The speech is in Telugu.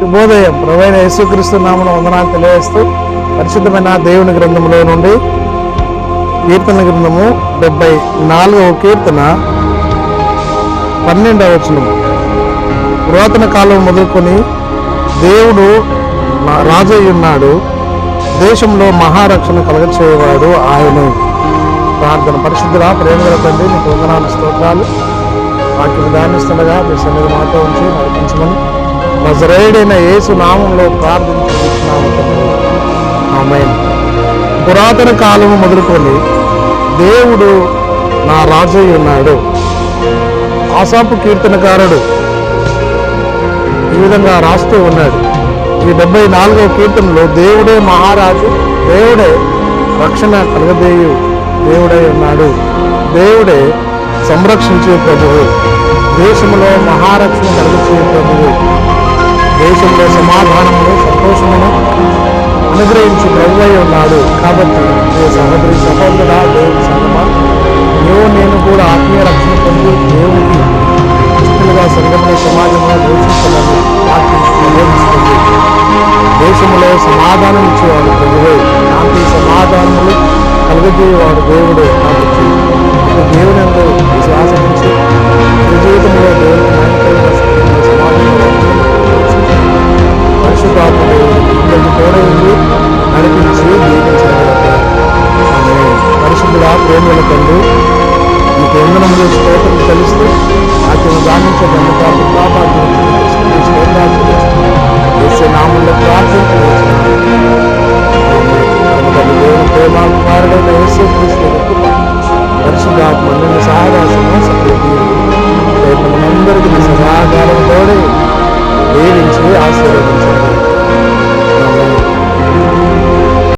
శుభోదయం. ప్రవైన యేసుక్రీస్తు నామను వందనాలు తెలియజేస్తూ పరిశుద్ధమైన దేవుని గ్రంథంలో నుండి కీర్తన గ్రంథము డెబ్బై నాలుగవ కీర్తన పన్నెండవ వచనము. పురాతన కాలం మొదలుకొని దేవుడు రాజయ్య ఉన్నాడు. దేశంలో మహారక్షణ కలగచేయవాడు ఆయన. ప్రార్థన పరిశుద్ధుల ప్రేమ తండ్రి నీకు వందనాలు స్తోత్రాలు. వాటిని ధ్యానిస్తుండగా మీ సన్నిధి మాతో ఉంచి నడిపించమని నజరేయుడైన యేసు నామంలో ప్రార్థించుకుంటున్నాము ఆమె పురాతన కాలము మొదలుకొని దేవుడు నా రాజయ్య ఉన్నాడు. ఆసాపు కీర్తనకారుడు ఈ విధంగా రాస్తూ ఉన్నాడు. ఈ డెబ్బై నాలుగవ కీర్తనలో దేవుడే మహారాజు దేవుడే రక్షణ కలగదేయు దేవుడై ఉన్నాడు. దేవుడే సంరక్షించే ప్రభువు. దేశంలో మహారక్షణ కలుగచే దేశంలో సమాధానమును సంతోషమును అనుగ్రహించి ప్రభువై ఉన్నాడు. కాబట్టి ఏ సహోదరి సహోదర దేవుని సంగమా నీవు నేను కూడా ఆత్మీయ రక్షణ పొంది దేవునికి ఇష్టలుగా సంఘముల సమాజంలో దోషించాలని వాక్యం దేశంలో సమాధానం ఇచ్చేవాడు ప్రభువే. నాకు సమాధానములు కలుగజేయవాడు దేవుడే. కాబట్టి దేవుని అందరూ ప్రేమల తండ్రి మీకు వందనములు స్తోత్రం తెలుస్తూ వాటిని గానించబడి